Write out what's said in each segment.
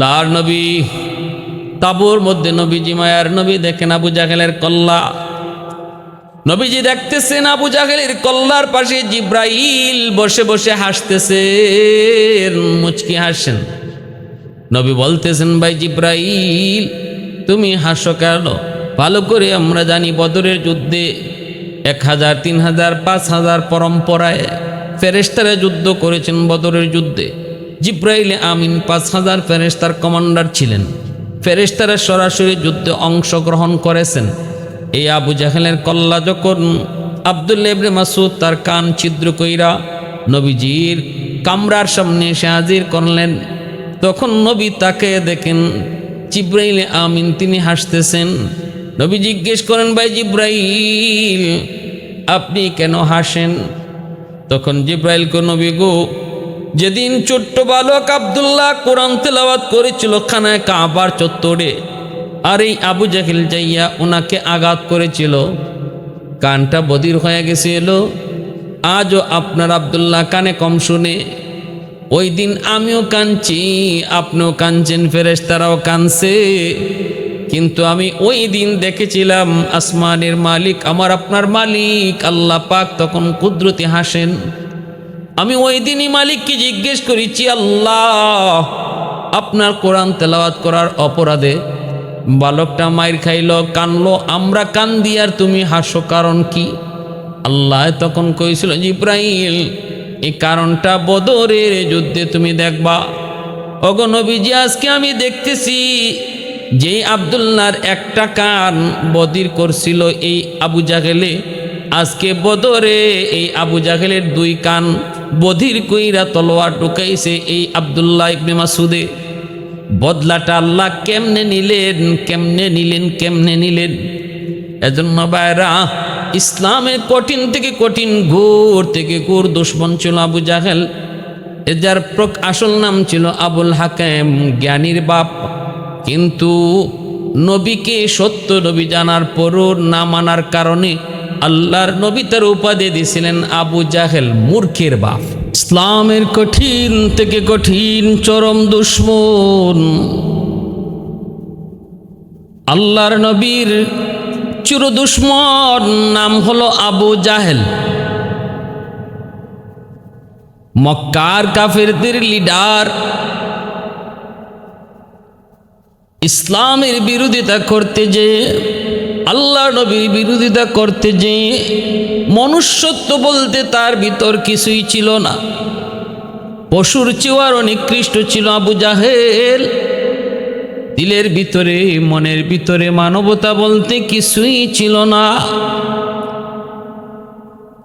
লার নবী, তাবুর মধ্যে নবীজি, মায়ার নবী দেখেন আবু জাহেলের কল্লা। নবীজি দেখতেছেন আবু জাহেলের কল্লার পাশে জিব্রাইল বসে বসে হাসতেছে মুচকি হাসেন নবী বলতেছেন, ভাই জিব্রাইল, তুমি হাসো কেন? ভালো করে আমরা জানি বদরের যুদ্ধে এক হাজার, তিন হাজার, পাঁচ হাজার পরম্পরায় ফেরেস্তারা যুদ্ধ করেছেন বদরের যুদ্ধে। জিব্রাইল আমিন পাঁচ হাজার ফেরেস্তার কমান্ডার ছিলেন। ফেরেস্তারা সরাসরি যুদ্ধে অংশগ্রহণ করেছেন। এই আবু জাহেলের কল্লা যখন আবদুল্লা ইবনে মাসুদ তার কান ছিদ্র কইরা নবীজির কামরার সামনে এসে হাজির করলেন, তখন নবী তাকে দেখেন, জিব্রাইল আমিন, তিনি হাসতেছেন। নবী জিজ্ঞেস করেন, ভাই জিব্রাইল, আপনি কেন হাসেন? তখন জিব্রাইল কো নবী গো যেদিন ছোট্ট বালক আবদুল্লাহ কোরআন তেলাওয়াত করেছিল খানায় কাবার চত্বরে, আর এই আবু জাহিল যাইয়া ওনাকে আঘাত করেছিল। কানটা বদির হয়ে গেছিল আজও আপনার আবদুল্লাহ কানে কম শুনে, ওই দিন আমিও কাঁদছি, আপনিও কাঁদছেন, ফেরেশতারাও কাঁদছে। কিন্তু আমি ওই দিন দেখেছিলাম আসমানের মালিক, আমার আপনার মালিক, আল্লাহ পাক তখন কুদরতি হাসেন। আমি ওই দিনই মালিককে জিজ্ঞেস করেছি, আল্লাহ, আপনার কোরআন তেলাওয়াত করার অপরাধে বালকটা মায়ের খাইল, কানলো, আমরা কান্দি আর তুমি হাসো, কারণ কি? আল্লাহ তখন কইছিল, জিব্রাইল এই কারণটা বদরের যুদ্ধে তুমি দেখবা। অগনবীজি আজকে আমি দেখতেছি যেই আবদুল্লার একটা কান বদির করছিল এই আবু জাহেলে আজকে বদরে এই আবু জাহেলের দুই কান বধির কইরা তলোয়ার ঢুকাইছে এই আবদুল্লাহ ইবনে মাসুদে বদলাটা আল্লাহ কেমনে নিলেন কেমনে নিলেন কেমনে নিলেন? এজন্য বাইরা ইসলামের কঠিন থেকে কঠিন ঘোর থেকে ঘোর দুশ্মন ছিল আবু জাহেল। এ যার প্রক আসল নাম ছিল আবুল হাকেম, জ্ঞানীর বাপ। কিন্তু নবীকে সত্য নবী জানার পরও না মানার কারণে আল্লাহর নবী তার উপাধি দিয়েছিলেন আবু জাহেল, মূর্খের বাপ। ইসলামের কঠিন থেকে কঠিন চরম দুশ্মন। আল্লাহর নবীর চির দুশ্মন নাম হলো আবু জাহেল। মক্কার কাফেরদের লিডার। ইসলামের বিরোধিতা করতে যে আল্লাহ নবীর বিরোধিতা করতে যে মনুষ্যত্ব বলতে তার ভিতর কিছুই ছিল না। পশুর চেয়েও আরও নিকৃষ্ট ছিল আবু জাহেল। দিলের ভিতরে, মনের ভিতরে মানবতা বলতে কিছুই ছিল না।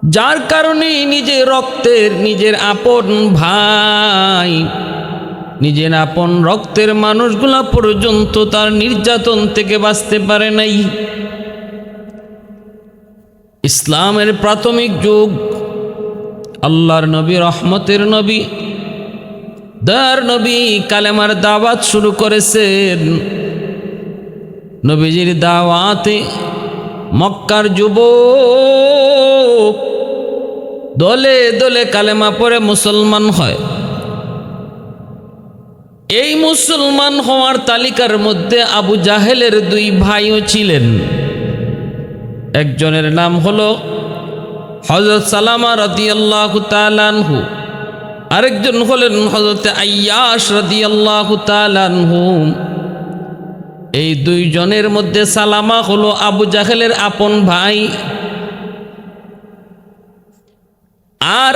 যার কারণে নিজের রক্তের, নিজের আপন ভাই, নিজের আপন রক্তের মানুষগুলা পর্যন্ত তার নির্যাতন থেকে বাঁচতে পারে নাই। ইসলামের প্রাথমিক যুগ, আল্লাহর নবী, রহমতের নবী, দয়ার নবী, কালেমার দাওয়াত শুরু করেছেন। নবীজির দাওয়াতে মক্কার যুবক দলে দলে কালেমা পরে মুসলমান হয়। এই মুসলমান হওয়ার তালিকার মধ্যে আবু জাহেলের দুই ভাইও ছিলেন। একজনের নাম হলো হজরত সালামা রদিয়াল্লাহ তালানহু আরেকজন হলেন হজরত আয়াস রদিয়াল্লাহ তালানহু এই দুইজনের মধ্যে সালামা হলো আবু জাহেলের আপন ভাই। আর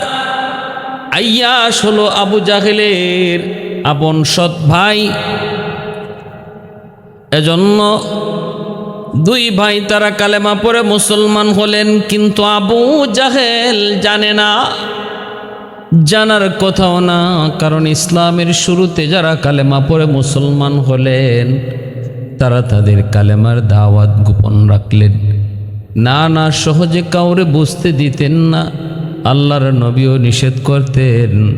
আয়াস হলো আবু জাহেলের আপন সৎ ভাই। এজন্য দুই ভাই তারা কালেমা পরে মুসলমান হলেন, কিন্তু আবু জাহেল জানে না। জানার কথাও না, কারণ ইসলামের শুরুতে যারা কালেমা পরে মুসলমান হলেন, তারা তাদের কালেমার দাওয়াত গোপন রাখলেন। না না, সহজে কাউরে বুঝতে দিতেন না। আল্লাহর নবীও নিষেধ করতেন।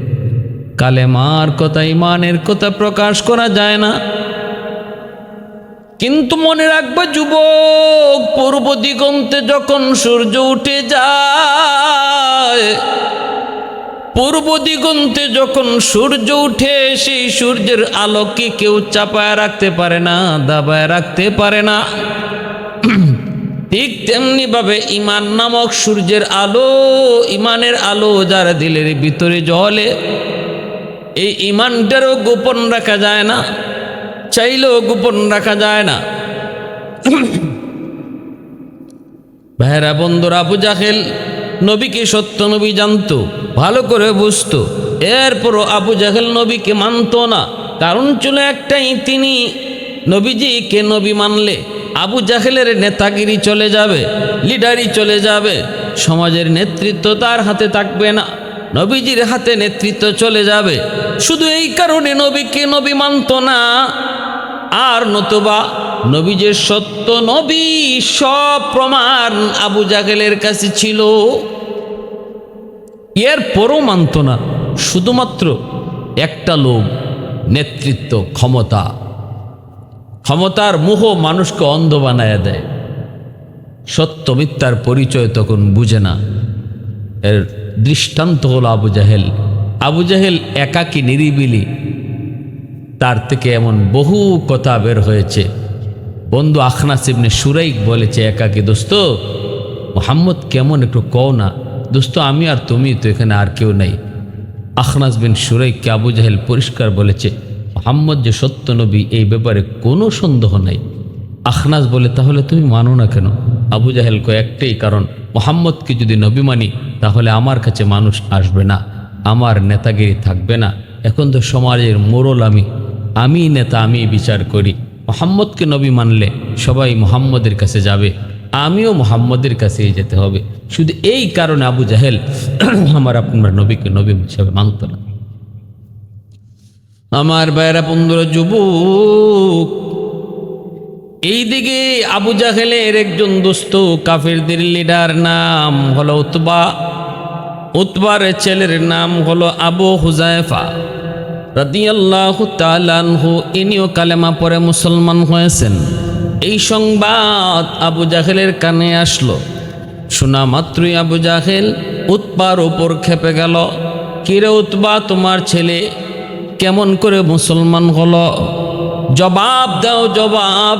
কালেমার কথা, ইমানের কথা প্রকাশ করা যায় না। কিন্তু মনে রাখবে যুবক, পূর্ব দিগন্তে যখন সূর্য উঠে যায়, পূর্ব দিগন্তে যখন সূর্য উঠে, সেই সূর্যের আলোকে কেউ চাপায় রাখতে পারে না, দাবায় রাখতে পারে না। ঠিক তেমনি ভাবে ইমান নামক সূর্যের আলো, ইমানের আলো যার দিলের ভিতরে জলে এই ইমানটারও গোপন রাখা যায় না। চাইলেও গোপন রাখা যায় না। ভাইরা, বন্ধুরা, আবু জাহেল নবীকে সত্য নবী জানতো, ভালো করে বুঝতো। এরপরও আবু জাহেল নবীকে মানতো না। কারণ ছিল একটাই, তিনি নবীজিকে নবী মানলে আবু জাহেলের নেতাগিরি চলে যাবে লিডারি চলে যাবে, সমাজের নেতৃত্ব তার হাতে থাকবে না, নবীজির হাতে নেতৃত্ব চলে যাবে। শুধু এই কারণে নবীকে নবী মানতো না। আর নতুবা নবী যে সত্য নবী সব প্রমাণ আবু জাগেলের কাছে ছিল। এর পরও মানত না, শুধুমাত্র একটা লোক নেতৃত্ব, ক্ষমতা। ক্ষমতার মোহ মানুষকে অন্ধ বানায় দেয়। সত্য মিথ্যার পরিচয় তখন বুঝে না। এর দৃষ্টান্ত হলো আবু জাহেল। আবু জাহেল একাকী নিরিবিলি তার থেকে এমন বহু কথা বের হয়েছে। বন্ধু আখনাস ইবনে সুরাইক বলেছে, একাকি দোস্ত, মোহাম্মদ কেমন একটু কও না। দোস্ত, আমি আর তুমি তো এখানে আর কেউ নেই। আখনাস বিন সুরাইককে আবু জাহেল পরিষ্কার বলেছে, মোহাম্মদ যে সত্য নবী, এই ব্যাপারে কোনো সন্দেহ নাই। আখনাস বলে, তাহলে তুমি মানো না কেন? আবু জাহেল একটাই কারণ, মোহাম্মদকে যদি নবী মানি, তাহলে আমার কাছে মানুষ আসবে না, আমার নেতাগিরি থাকবে না। এখন তো সমাজের মোড়ল আমি আমি নেতা, আমি বিচার করি। মোহাম্মদকে নবী মানলে সবাই মোহাম্মদের কাছে যাবে। আমিও মোহাম্মদের কাছেই যেতে হবে। শুধু এই কারণে আবু জাহেল আমার আপনার নবীকে নবী হিসাবে মানত না। আমার বাইরা বন্ধুরা, যুবক, এইদিকে আবু জাহেলের একজন দোস্ত, কাফেরদের লিডার নাম হলো উতবা। উতবার ছেলের নাম হলো আবু হুজাইফা। রাদিয়াল্লাহু তাআলাহু ইনিও কালেমা পরে মুসলমান হয়েছেন। এই সংবাদ আবু জাহেলের কানে আসলো। শোনা মাত্রই আবু জাহেল উৎপার ওপর খেপে গেল। কিরে উৎবা তোমার ছেলে কেমন করে মুসলমান হলো? জবাব দাও, জবাব।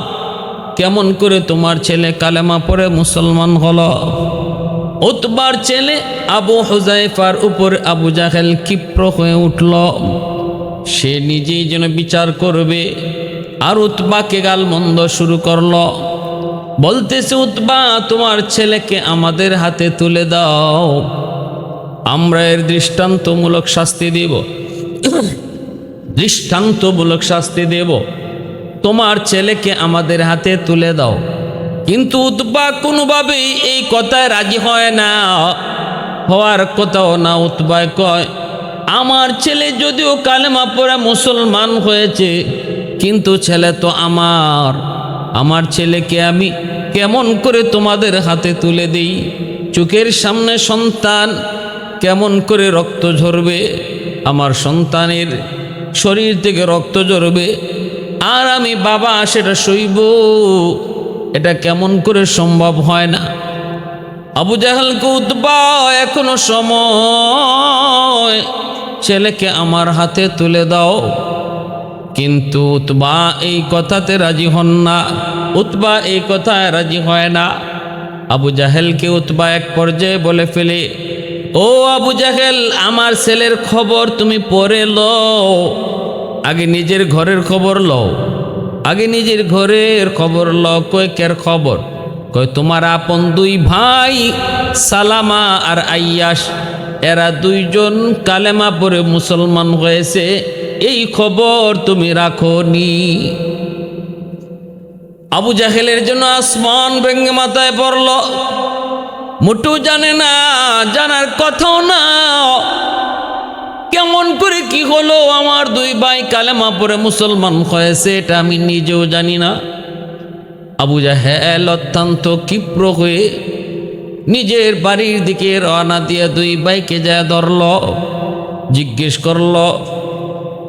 কেমন করে তোমার ছেলে কালেমা পরে মুসলমান হলো? উতবার ছেলে আবু হুজাইফার উপর আবু জাহেল ক্ষিপ্র হয়ে উঠল। সে নিজেই যেন বিচার করবে। আর উতবাকে গাল মন্দ শুরু করল। বলতেছে উতবা তোমার ছেলেকে আমাদের হাতে তুলে দাও। আমরা এর দৃষ্টান্তমূলক শাস্তি দেব। দৃষ্টান্তমূলক শাস্তি দেব। তোমার ছেলেকে আমাদের হাতে তুলে দাও। কিন্তু উতবা কোনোভাবেই এই কথায় রাজি হয় না। হওয়ার কথাও না উতবায় কয়। আমার ছেলে যদিও কালেমা পড়ে মুসলমান হয়েছে, কিন্তু ছেলে তো আমার। আমার ছেলেকে আমি কেমন করে তোমাদের হাতে তুলে দিই? চোখের সামনে সন্তান কেমন করে রক্ত ঝরবে? আমার সন্তানের শরীর থেকে রক্ত ঝরবে। আর আমি বাবা, সেটা সইব। এটা কেমন করে সম্ভব হয় না? আবু জাহালকে উদ্বা এখনও সময়। ছেলেকে আমার হাতে তুলে দাও। কিন্তু উতবা এই কথাতে রাজি হন না। উতবা এই কথায় রাজি হয় না। আবু জাহেলকে উতবা এক পর্যায়ে বলে ফেলে, ও আবু জাহেল, আমার ছেলের খবর তুমি পরে লও। আগে নিজের ঘরের খবর লও। আগে নিজের ঘরের খবর লও। কয়েকের খবর? কয়, তোমার আপন দুই ভাই, সালামা আর আইয়াস এরা দুইজন কালেমা পরে মুসলমান হয়েছে। এই খবর তুমি রাখো নি আবু জাহেলের জন্য আসমান ভেঙ্গে মাথায় পড়ল। মুটু জানে না, জানার কথাও না। কেমন করে কি হলো আমার দুই ভাই কালেমা পরে মুসলমান হয়েছে, এটা আমি নিজেও জানি না। আবু জাহেল অত্যন্ত ক্ষিপ্র হয়ে নিজের বাড়ির দিকে রওনা দিয়ে দুই বাইকে যা ধরল, জিজ্ঞেস করল,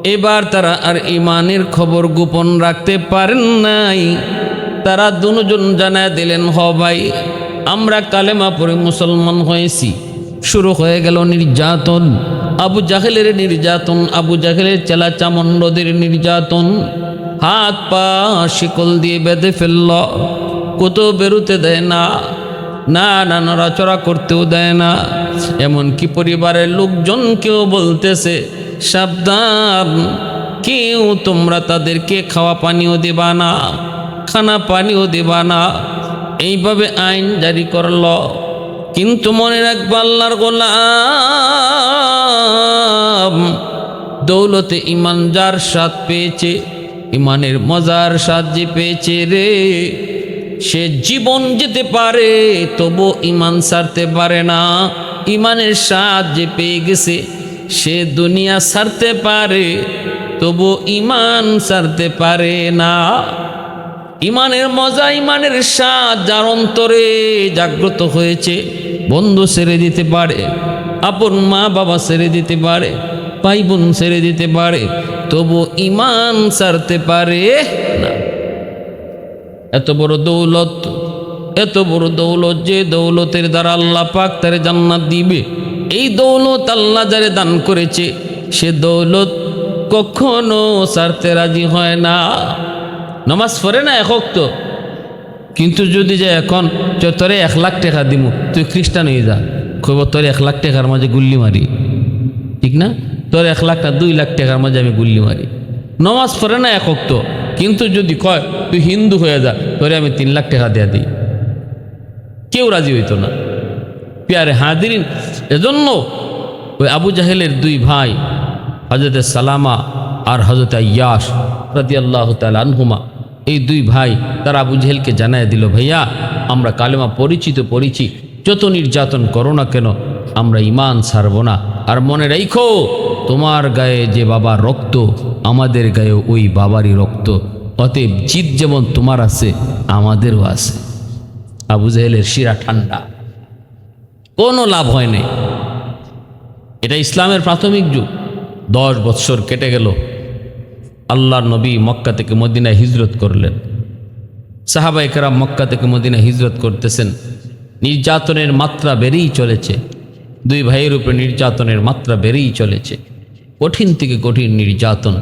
এবার তারা আর ইমানের খবর গোপন রাখতে পারেন নাই? তারা দুজন জানায় দিলেন, হ ভাই, আমরা কালেমা পরে মুসলমান হয়েছি। শুরু হয়ে গেল নির্যাতন। আবু জাহেলের নির্যাতন, আবু জাহেলের চেলা চামণ্ডদের নির্যাতন। হাত পা শিকল দিয়ে বেঁধে ফেলল। কোথাও বেরোতে দেয় না। না না, নড়াচড়া করতেও দেয় না। এমনকি পরিবারের লোকজন কেউ বলতেছে, সাবধান, কেউ তোমরা তাদেরকে খাওয়া পানিও দেবা না, খানা পানিও দেবা না। এইভাবে আইন জারি করল। কিন্তু মনে রাখবা আল্লাহর গোলাম, দৌলতে ইমান যার স্বাদ পেয়েছে ইমানের মজার স্বাদ যে পেয়েছে রে সে জীবন যেতে পারে তবু ইমান ছাড়তে পারে না। ইমানের স্বাদ যে পেয়ে গেছে, সে দুনিয়া ছাড়তে পারে তবু ইমান ছাড়তে পারে না। ইমানের মজা, ইমানের স্বাদ যার অন্তরে জাগ্রত হয়েছে, বন্ধু ছেড়ে দিতে পারে, আপন মা বাবা ছেড়ে দিতে পারে ভাই বোন দিতে পারে তবু ইমান ছাড়তে পারে না। এত বড় দৌলত, এত বড় দৌলত যে দৌলতের দ্বারা আল্লাহ পাক তারে জান্নাত দিবে। এই দৌলত আল্লাহ যারে দান করেছে, সে দৌলত কখনো ছাড়তে রাজি হয় না। নমাজ পড়ে না একক তো কিন্তু যদি যে এখন তোরে এক লাখ টাকা দিমু, তুই খ্রিস্টান হয়ে যা, কইব তোর এক লাখ টাকার মাঝে গুল্লি মারি। ঠিক না? তোর এক লাখ না দুই লাখ টাকার মাঝে আমি গুল্লি মারি। নমাজ পড়ে না একক তো কিন্তু যদি কয়, তুই হিন্দু হয়ে যা, তোরে আমি তিন লাখ টাকা দেয়া দিই। কেউ রাজি হইতো না। পেয়ারে হাদিরিন এজন্য ওই আবু জাহেলের দুই ভাই হজরত সালামা আর হজরত ইয়াস রাদি আল্লাহ আনহুমা, এই দুই ভাই তারা আবু জাহেলকে জানায় দিল, ভাইয়া, আমরা কালেমা পরিচিত পরিচি যত নির্যাতন করো না কেন, আমরা ইমান ছাড়ব না। আর মনে রাখো তোমার গায়ে যে বাবা রক্ত আমাদের গায়ে ওই বাবারই রক্ত। অতএব জিত যেমন তোমার আছে, আমাদেরও আছে। আবু জাহেলের শিরা ঠান্ডা। কোনো লাভ হয় নাই। এটা ইসলামের প্রাথমিক যুগ। দশ বৎসর কেটে গেল। আল্লাহর নবী মক্কা থেকে মদিনায় হিজরত করলেন। সাহাবাই কেরাম মক্কা থেকে মদিনায় হিজরত করতেছেন। নির্যাতনের মাত্রা বেড়েই চলেছে। দুই ভাইয়ের উপরে নির্যাতনের মাত্রা বেড়েই চলেছে। কঠিন থেকে কঠিন নির্যাতন।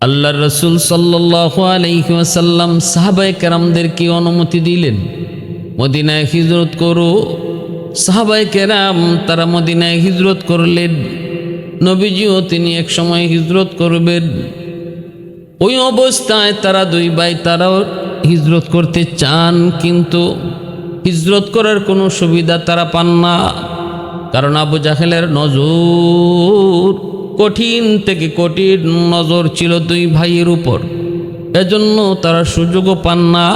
আল্লাহ রসুল সাল্লাহ আলহিমাসাল্লাম সাহাবাই কেরামদেরকে অনুমতি দিলেন, মদিনায় হিজরত করো। সাহাবাই কেরাম তারা মদিনায় হিজরত করলেন, নবীজিও তিনি এক সময় হিজরত করবেন। ওই অবস্থায় তারা দুই ভাই তারাও হিজরত করতে চান, কিন্তু হিজরত করার কোনো সুবিধা তারা পান না। কারণ আবু জাহেলের নজর কঠিন থেকে কঠিন নজর ছিল দুই ভাইয়ের উপর। এজন্য তারা সুযোগও পান না।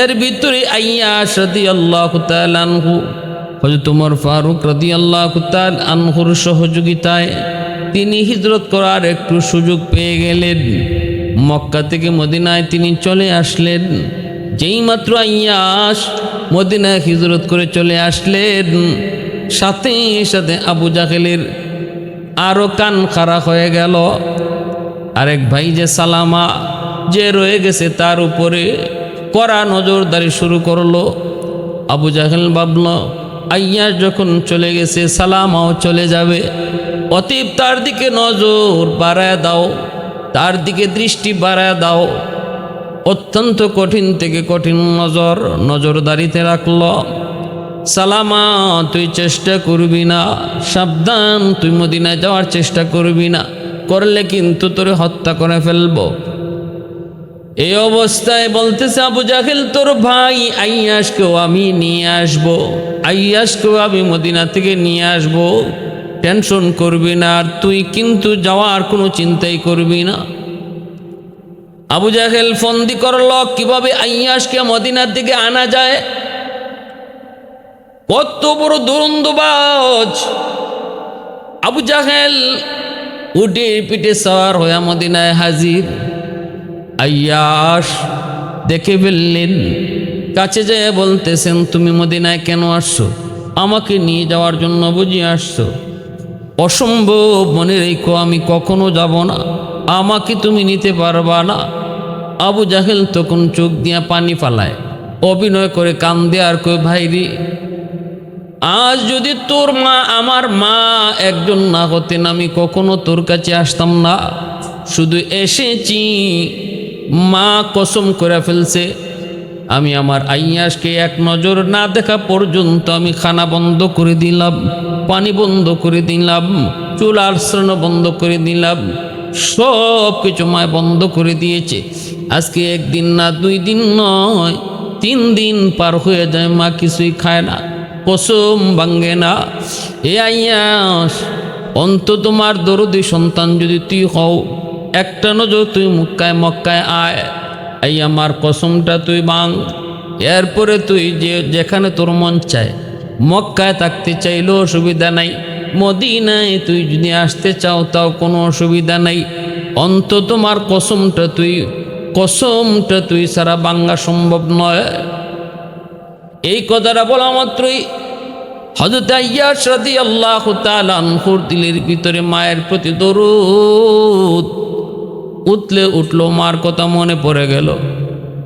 এর ভিতরে আইয়া সাদি আল্লাহ তালহু হজরত উমর ফারুক রাদি আল্লাহ আনহুর সহযোগিতায় তিনি হিজরত করার একটু সুযোগ পেয়ে গেলেন। মক্কা থেকে মদিনায় তিনি চলে আসলেন। যেই মাত্র আইয়াস মদিনায় হিজরত করে চলে আসলেন, সাথে সাথে আবু জাহেলের আরও কান খারাপ হয়ে গেল। আরেক ভাই যে সালামা, যে রয়ে গেছে তার উপরে কড়া নজরদারি শুরু করল। আবু জাহেল ভাবল, আইয়াস যখন চলে গেছে, সালামাও চলে যাবে। অতীব তার দিকে নজর বাড়ায় দাও, তার দিকে দৃষ্টি বাড়ায় দাও। অত্যন্ত কঠিন থেকে কঠিন নজর, নজরদারিতে রাখল। সালামা, তুই চেষ্টা করবি না। সাবধান, তুই মদিনায় যাওয়ার চেষ্টা করবি না। করলে কিন্তু তোরে হত্যা করে ফেলব। এই অবস্থায় বলতেছে, আবু জাহেল, তোর ভাই আইয়াসকেও আমি নিয়ে আসব। আইয়াসকেও আমি মদিনা থেকে নিয়ে আসব। টেনশন করবি না, আর তুই কিন্তু যাওয়ার কোনো চিন্তাই করবি না। আবু জাহেল ফন্দি করল, কীভাবে আইয়াসকে মদিনার দিকে আনা যায়? কত বড় দুরন্দবাজ। আবু জাহেল উঠে পিঠে সওয়ার হয়ে মদিনায় হাজির। আয়াস দেখে ফেললেন, কাছে যেয়ে বলতেছেন, তুমি মদিনায় কেন আসছো? আমাকে নিয়ে যাওয়ার জন্য বুঝিয়ে আসছো। অসম্ভব মনে রেখো, আমি কখনো যাব না। আমাকে তুমি নিতে পারবা না। আবু জাহেল তখন চোখ দিয়া পানি ফালায়, অভিনয় করে কান দিয়ে আর কই ভাইরি আজ যদি তোর মা আমার মা একজন না হতেন, আমি কখনো তোর কাছে আসতাম না। শুধু এসেছি, মা কসম করে ফেলছে, আমি আমার আইয়াসকে এক নজর না দেখা পর্যন্ত আমি খানা বন্ধ করে দিলাম, পানি বন্ধ করে দিলাম চুল আশ্রণ বন্ধ করে দিলাম সব কিছু মায় বন্ধ করে দিয়েছে। আজকে একদিন না, দুই দিন নয়, তিন দিন পার হয়ে যায়, মা কিছুই খায় না, কসম ভাঙ্গে না। এ আইয়াস অন্ত তোমার দরদি সন্তান যদি তুই হও, একটা নজর তুই মুক্কায় মক্কায় আয়। এই আমার কসমটা তুই বাং এরপরে তুই যে, যেখানে তোর মন চায়, মক্কায় থাকতে চাইলেও অসুবিধা নাই। মদিনায় তুই যদি আসতে চাও, তাও কোনো অসুবিধা নাই। অন্ত তোমার কসমটা তুই কসমটা তুই সারা বাঙ্গা সম্ভব নয়। এই কথাটা বলা মাত্রই হজরত আয়াস রাদি আল্লাহ তালানহুর দিলের ভিতরে মায়ের প্রতি দরুদ উতলে উঠল, মার কথা মনে পড়ে গেল।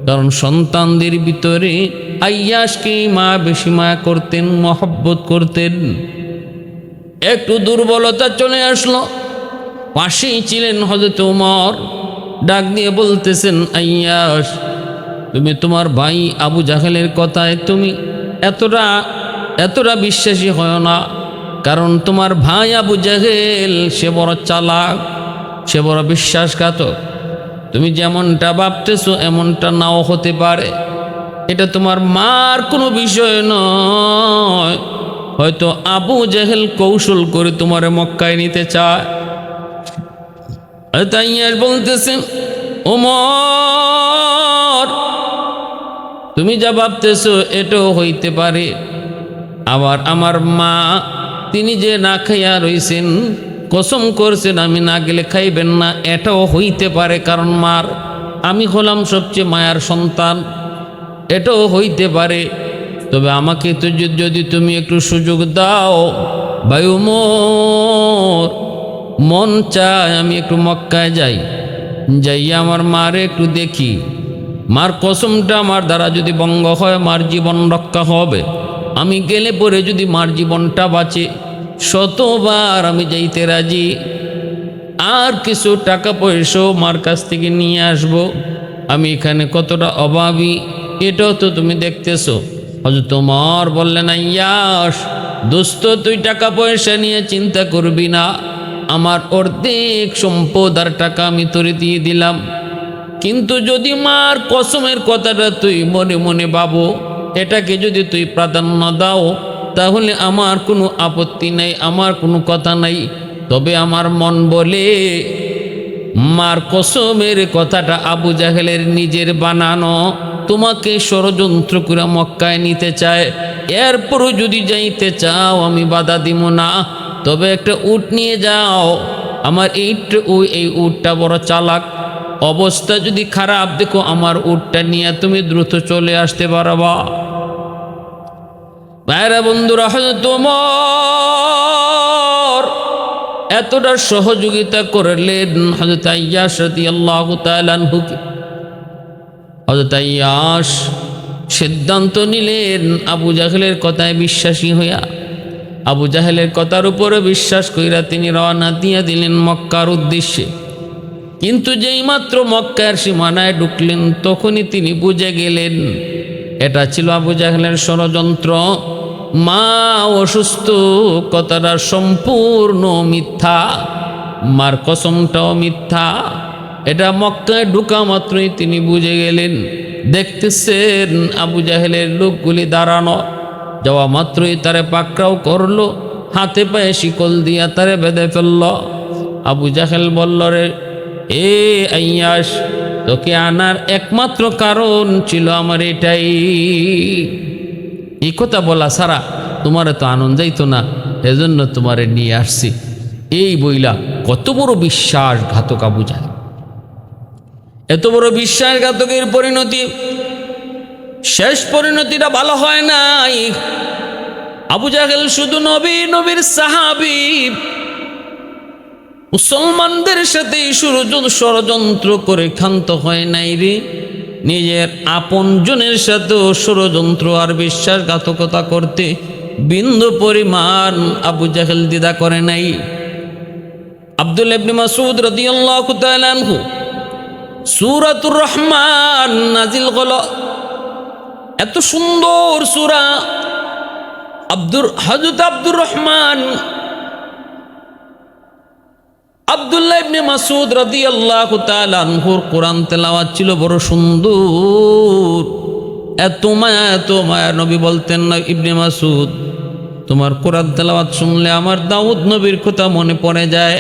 কারণ সন্তানদের ভিতরে আয়াসকে মা বেশি মায়া করতেন, মহব্বত করতেন। একটু দুর্বলতা চলে আসলো। পাশেই ছিলেন হজরত উমর। ডাক দিয়ে বলতেছেন আয়াস তুমি তোমার ভাই আবু জাহেলের কথায় তুমি এতটা এতটা বিশ্বাসী হয় না। কারণ তোমার ভাই আবু জাহেল সে বড় চালাক, সে বড় বিশ্বাসঘাতক। তুমি যেমনটা ভাবতেছো, এমনটা নাও হতে পারে। এটা তোমার মার কোনো বিষয় নয়। হয়তো আবু জাহেল কৌশল করে তোমার মক্কায় নিতে চায়। তাই আর বলতেছেন ওমর, তুমি যা ভাবতেছো এটাও হইতে পারে। আবার আমার মা, তিনি যে না খাইয়া রইছেন, কসম করছেন আমি না গেলে খাইবেন না, এটাও হইতে পারে। কারণ মার, আমি হলাম সবচেয়ে মায়ার সন্তান, এটাও হইতে পারে। তবে আমাকে তো যদি- যদি তুমি একটু সুযোগ দাও বায়ুমোর মন চায় আমি একটু মক্কায় যাই। যাইয়া আমার মারে একটু দেখি। মার কসমটা আমার দ্বারা যদি বঙ্গ হয়, মার জীবন রক্ষা হবে। আমি গেলে পরে যদি মার জীবনটা বাঁচে, শতবার আমি যাইতে রাজি। আর কিছু টাকা পয়সাও মার কাছ থেকে নিয়ে আসব। আমি এখানে কতটা অভাবী, এটাও তো তুমি দেখতেছো। হয়তো তোমার বললেন ইয়াস দোস্ত তুই টাকা পয়সা নিয়ে চিন্তা করবি না। আমার অর্ধেক সম্পদ আর টাকা আমি তোরে দিয়ে দিলাম। কিন্তু যদি মার কসমের কথাটা তুই মনে মনে ভাবো, এটাকে যদি তুই প্রাধান্য দাও, তাহলে আমার কোনো আপত্তি নাই, আমার কোনো কথা নাই। তবে আমার মন বলে, মার কসমের কথাটা আবু জাহেলের নিজের বানানো, তোমাকে ষড়যন্ত্র করে মক্কায় নিতে চায়। এরপরও যদি যাইতে চাও, আমি বাধা দিব না। তবে একটা উট নিয়ে যাও। আমার এইট ওই, এই উটটা বড় চালাক। অবস্থা যদি খারাপ, দেখো আমার উটটা নিয়ে তুমি দ্রুত চলে আসতে পারবা। ভাইরা বন্ধুরা হয়তো তোমার এতটা সহযোগিতা করলেন হজরত আয়াস আল্লাহ তালানহুকে হজরত আয়াস সিদ্ধান্ত নিলেন আবু জাহেলের কথায় বিশ্বাসী হইয়া আবু জাহেলের কথার উপরে বিশ্বাস কইরা তিনি রওনা দিয়া দিলেন মক্কার উদ্দেশ্যে। কিন্তু যেই মাত্র মক্কার সীমানায় ঢুকলেন, তখনই তিনি বুঝে গেলেন, এটা ছিল আবু জাহেলের ষড়যন্ত্র। মা অসুস্থ, কথাটা সম্পূর্ণ মিথ্যা, মার কসমটাও মিথ্যা। এটা মক্কায় ঢুকা মাত্রই তিনি বুঝে গেলেন, দেখতেছেন আবু জাহেলের লোকগুলি দাঁড়ানো। যাওয়া মাত্রই তারে পাকড়াও করল, হাতে পায়ে শিকল দিয়া তারে বেঁধে ফেলল। আবু জাহেল বলল, রে, এ আইয়াস তোকে আনার একমাত্র কারণ ছিল আমার এটাই। এই কথা বলা সারা তোমার তো আনন্দ যাইতো না, এজন্য তোমারে নিয়ে আসছি। এই বইলা কত বড় বিশ্বাসঘাতক আবু জাহেল। এত বড় বিশ্বাসঘাতকের পরিণতি শেষ পরিণতিটা ভালো হয় নাই। আবু জাহেল শুধু নবী, নবীর সাহাবি। মুসলমানদের সাথে ষড়যন্ত্র করে ক্ষান্ত হয় নাই রে। নিজের আপনজনের সাথেও ষড়যন্ত্র আর বিশ্বাসঘাতকতা করতে বিন্দু পরিমাণ আবু জাহেল দিদা করে নাই। আব্দুল ইবনে মাসুদ আনহু। সূরাতুর রহমান নাজিল হলো এত সুন্দর সূরা। আব্দুর হযরত আব্দুর রহমান আব্দুল্লাহ ইবনে মাসুদ আনহুর কোরআন তেলাওয়াত ছিল বড় এত মায়া এত মায়া, নবী বলতেন না, ইবনে মাসুদ তোমার তেলাওয়াত শুনলে আমার দাউদ নবীর কথা মনে পড়ে যায়।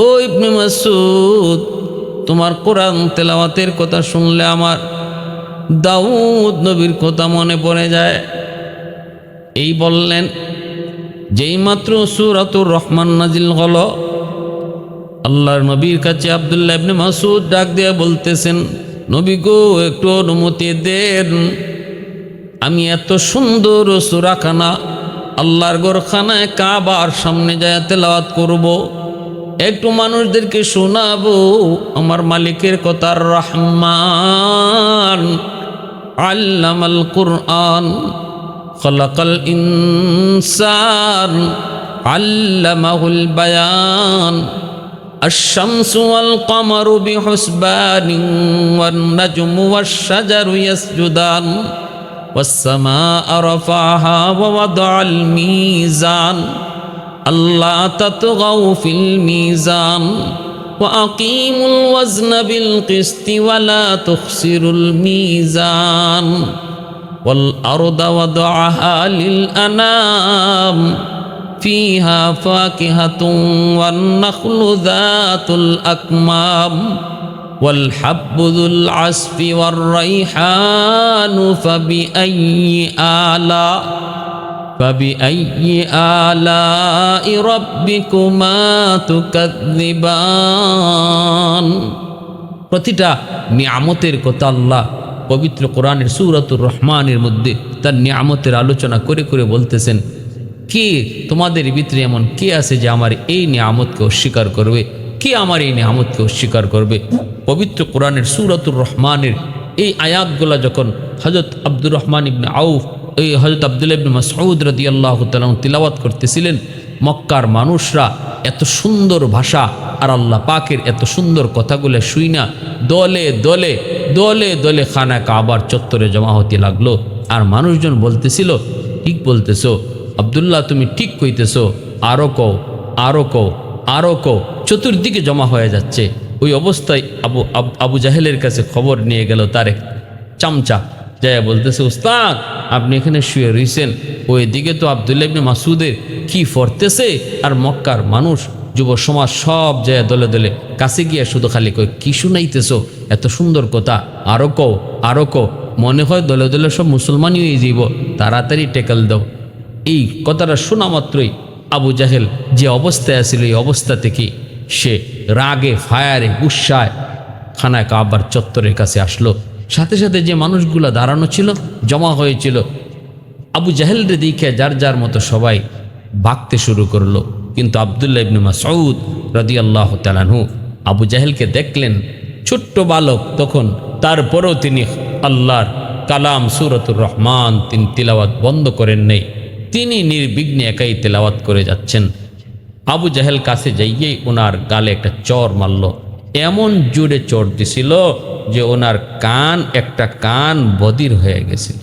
ও ইবনে মাসুদ তোমার কোরআন তেলাওয়াতের কথা শুনলে আমার দাউদ নবীর কথা মনে পড়ে যায়। এই বললেন, যেই মাত্র সুরাতুর রহমান নাজিল হল, আল্লাহর নবীর কাছে আবদুল্লাহ ইবনে মাসুদ ডাক দিয়ে বলতেছেন, নবী গো, একটু অনুমতি দেন। আমি এত সুন্দর সুরাখানা আল্লাহর গোরখানায় কাবার সামনে যায় তেলাওয়াত করব। একটু মানুষদেরকে শোনাবো, আমার মালিকের কথা রহমান। علم القرآن خلق الإنسان علمه البيان. الشمس والقمر بحسبان والنجم والشجر يسجدان. والسماء رفعها ووضع الميزان. ألا تطغوا في الميزان. وأقيموا الوزن بالقسط ولا تخسروا الميزان والأرض وضعها للأنام فيها فاكهة والنخل ذات الأكمام والحب ذو العصف والريحان فبأي آلاء فبأي آلاء ربكما تكذبان প্রতিটা নিয়ামতের কথা আল্লাহ পবিত্র কোরআনের সুরাতুর রহমানের মধ্যে তার নিয়ামতের আলোচনা করে করে বলতেছেন কে তোমাদের ভিতরে এমন কে আছে যে আমার এই নিয়ামতকে অস্বীকার করবে কে আমার এই নিয়ামতকে অস্বীকার করবে পবিত্র কোরআনের সুরাতুর রহমানের এই আয়াতগুলা যখন হজরত আব্দুর রহমান ইবনে আউফ এই হজরত আব্দুল ইবনে মাসউদ রদি আল্লাহ তালাম তিলাওয়াত করতেছিলেন, মক্কার মানুষরা এত সুন্দর ভাষা আর আল্লাহ পাকের এত সুন্দর কথাগুলো শুই না। দলে দলে দলে দলে খানা কাবার চত্বরে জমা হতে লাগল। আর মানুষজন বলতেছিল, ঠিক বলতেছো। আবদুল্লাহ, তুমি ঠিক কইতেছো। আরও কও আরও কও আরও কও। চতুর্দিকে জমা হয়ে যাচ্ছে। ওই অবস্থায় আবু, আব- আবু জাহেলের কাছে খবর নিয়ে গেল তার এক চামচা। যায় বলতেছে, উস্তাদ, আপনি এখানে শুয়ে রইছেন। ওই দিকে তো আবদুল্লাহ ইবনে মাসুদের কি ফরতেছে? আর মক্কার মানুষ, যুব সমাজ সব যায় দলে দলে কাছে গিয়ে শুধু খালি কই কি শুনাইতেছো? এত সুন্দর কথা। আরও কও আরও কও। মনে হয় দলে দলে সব মুসলমানই হয়ে যাইব। তাড়াতাড়ি টেকাল দাও। এই কথাটা শোনা মাত্রই আবু জাহেল যে অবস্থায় আছিল, এই অবস্থা থেকে সে রাগে, ফায়ারে উৎসায় খানায় কাবার চত্বরের কাছে আসলো। সাথে সাথে যে মানুষগুলো দাঁড়ানো ছিল, জমা হয়েছিল, আবু জাহেলরে দেখে যার যার মতো সবাই বাঁকতে শুরু করল। কিন্তু আবদুল্লাহ ইবনে মাসউদ রাদিয়াল্লাহু তাআলাহু আবু জাহেলকে দেখলেন, ছোট্ট বালক, তখন তারপরেও তিনি আল্লাহর কালাম সুরতুর রহমান তিনি তিলাওয়াত বন্ধ করেন নেই। তিনি নির্বিঘ্নে একাই তেলাওয়াত করে যাচ্ছেন। আবু জাহেল কাছে যাইয়েই ওনার গালে একটা চর মারল। এমন জোরে চর দিছিল যে ওনার কান, একটা কান বদির হয়ে গেছিল।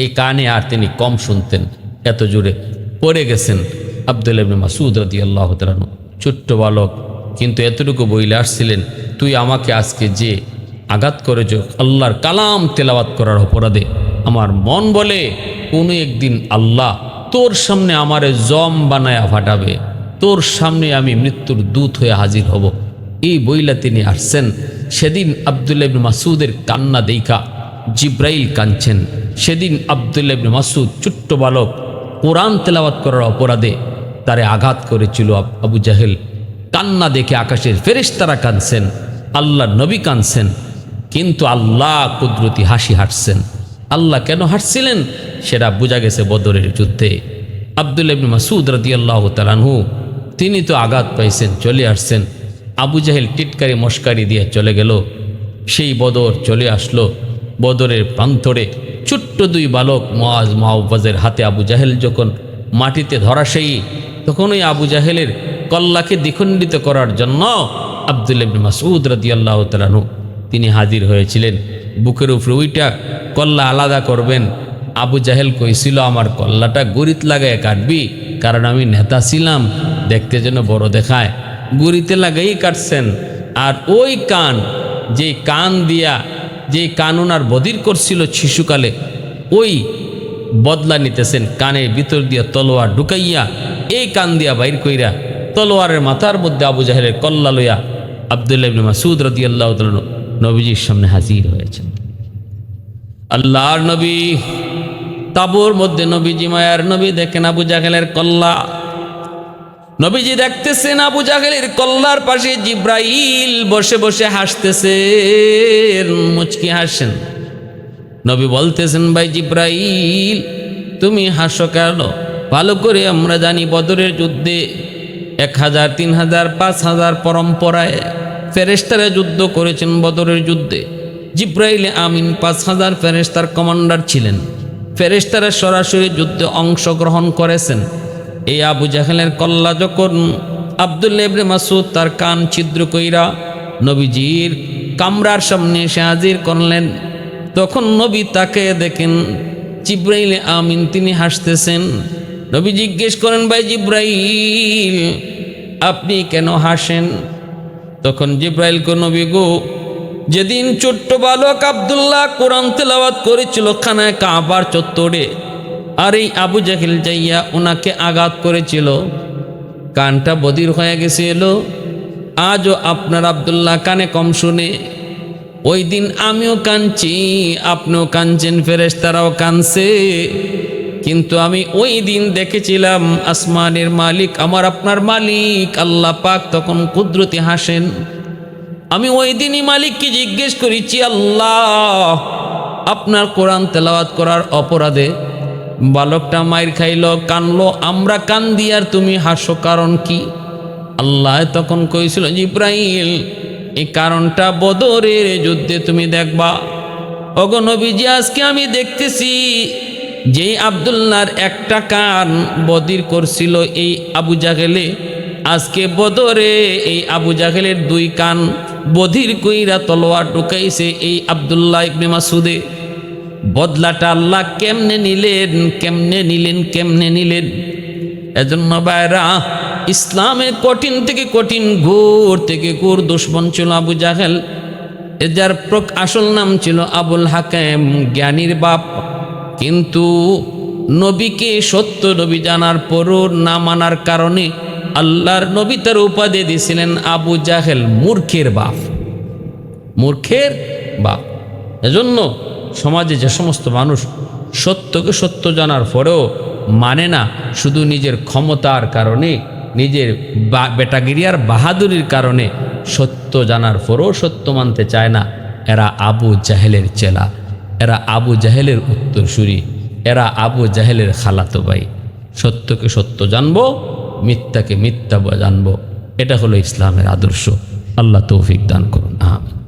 এই কানে আর তিনি কম শুনতেন, এত জোরে পড়ে গেছেন আব্দুল মাসুদ রদি আল্লাহ তালানু ছোট্ট বালক, কিন্তু এতটুকু বইলে আসছিলেন, তুই আমাকে আজকে যে আঘাত করেছ, আল্লাহর কালাম তেলাওয়াত করার অপরাধে আমার মন বলে, কোনো একদিন আল্লাহ তোর সামনে আমারে জম বানায়া ফাটাবে, তোর সামনে আমি মৃত্যুর দূত হয়ে হাজির হব। এই বইলা তিনি আসছেন। সেদিন আবদুল্লাহ মাসুদের কান্না দেইখা জিব্রাইল কাঁদছেন। সেদিন আবদুল্লাহ মাসুদ ছোট্ট বালক কোরআন তেলাওয়াত করার অপরাধে তারে আঘাত করেছিল আবু জাহেল। কান্না দেখে আকাশের ফেরেশতারা কাঁদছেন আল্লাহ নবী কাঁদছেন, কিন্তু আল্লাহ কুদরতি হাসি হাঁটছেন আল্লাহ কেন হাঁটছিলেন সেটা বোঝা গেছে বদরের যুদ্ধে। আবদুল্লাহ ইবনে মাসুদ রাদিয়াল্লাহু তাআলাহু তিনি তো আঘাত পাইছেন, চলে আসছেন। আবু জাহেল টিটকারি মস্কারি দিয়ে চলে গেল। সেই বদর চলে আসলো। বদরের প্রান্তরে ছোট্ট দুই বালক মোয়াজ মাওবাজের হাতে আবু জাহেল যখন মাটিতে ধরা সেই তখন ওই আবু জাহেলের কল্লাকে দ্বিখণ্ডিত করার জন্য আবদুল ইবনে মাসউদ রাদিয়াল্লাহু তাআলাহু তিনি হাজির হয়েছিলেন। বুকের উপরে ওইটা কল্লা আলাদা করবেন। আবু জাহেল কইছিল, আমার কল্লাটা গরিত লাগায় কাটবি, কারণ আমি নেতা ছিলাম, দেখতে যেন বড় দেখায়। গুড়িতে লাগাই কাটছেন। আর ওই কান, যে কান দিয়া, যে কান ওনার বদির করছিল শিশুকালে, ওই বদলা নিতেছেন কানের ভিতর দিয়া তলোয়ার ঢুকাইয়া, এই কান দিয়া বাইর কইরা তলোয়ারের মাথার মধ্যে আবু জাহেলের কল্লা লইয়া আবদুল্লাহ মাসুদ রাদিয়াল্লাহু নবীজির সামনে হাজির হয়েছেন। আল্লাহর নবী, তাবুর মধ্যে নবীজি মায়ার নবী দেখেন আবু জাহেলের কল্লা। নবীজি দেখতেছেন আবু জাহেলের কল্লার পাশে জিব্রাইল বসে বসে হাসতেছে মুচকি হাসেন নবী বলতেছেন, ভাই জিব্রাইল, তুমি হাসো কেন? ভালো করে আমরা জানি বদরের যুদ্ধে এক হাজার, তিন হাজার, পাঁচ হাজার পরম্পরায় ফেরেস্তারা যুদ্ধ করেছেন বদরের যুদ্ধে। জিব্রাইল আমিন পাঁচ হাজার ফেরেস্তার কমান্ডার ছিলেন। ফেরেস্তারা সরাসরি যুদ্ধে অংশগ্রহণ করেছেন। এই আবু জাহেলের কল্লা যখন আবদুল্লা ইবনে মাসুদ তার কান ছিদ্র কইরা নবীজির কামরার সামনে এসে হাজির করলেন, তখন নবী তাকে দেখেন, জিব্রাইল আমিন তিনি হাসতেছেন। নবী জিজ্ঞেস করেন, ভাই জিব্রাইল, আপনি কেন হাসেন? তখন জিব্রাইল কো, নবী গো, যেদিন ছোট্ট বালক আবদুল্লাহ কোরআন তেলাওয়াত করেছিল খানায় কাবার চত্বরে আর এই আবু জাহিল যাইয়া ওনাকে আঘাত করেছিল। কানটা বদির হয়ে গেছিল আজও আপনার আবদুল্লাহ কানে কম শুনে, ওই দিন আমিও কাঁদছি, আপনিও কাঁদছেন, ফেরেশতারাও কাঁদছে। কিন্তু আমি ওই দিন দেখেছিলাম আসমানের মালিক, আমার আপনার মালিক, আল্লাহ পাক তখন কুদরতি হাসেন। আমি ওই দিনই মালিককে জিজ্ঞেস করেছি, আল্লাহ, আপনার কোরআন তেলাওয়াত করার অপরাধে বালকটা মায়ের খাইল, কানলো, আমরা কান্দি আর তুমি হাসো, কারণ কি? আল্লাহ তখন কইছিল, জিব্রাইল এই কারণটা বদরের যুদ্ধে তুমি দেখবা। অগনবীজি আজকে আমি দেখতেছি, যেই আবদুল্লার একটা কান বদির করছিল এই আবু জাহেলে, আজকে বদরে এই আবু জাহেলের দুই কান বধির কইরা তলোয়ার ঢুকাইছে এই আবদুল্লাহ ইবনে মাসুদে। বদলাটা আল্লাহ কেমনে নিলেন কেমনে নিলেন কেমনে নিলেন? এজন্য বাইরা ইসলামের কঠিন থেকে কঠিন ঘোর থেকে ঘোর দুশ্মন ছিল আবু জাহেল। এ যার প্রক আসল নাম ছিল আবুল হাকেম, জ্ঞানীর বাপ। কিন্তু নবীকে সত্য নবী জানার পরও না মানার কারণে আল্লাহর নবী তার উপাধি দিয়েছিলেন আবু জাহেল, মূর্খের বাপ। মূর্খের বাপ। এজন্য সমাজে যে সমস্ত মানুষ সত্যকে সত্য জানার পরেও মানে না, শুধু নিজের ক্ষমতার কারণে, নিজের বেটাগিরিয়ার বাহাদুরির কারণে সত্য জানার পরেও সত্য মানতে চায় না। এরা আবু জাহেলের চেলা, এরা আবু জাহেলের উত্তরসূরি, এরা আবু জাহেলের খালাতো ভাই। সত্যকে সত্য জানব, মিথ্যাকে মিথ্যা জানব, এটা হলো ইসলামের আদর্শ। আল্লাহ তৌফিক দান করুন, আমিন।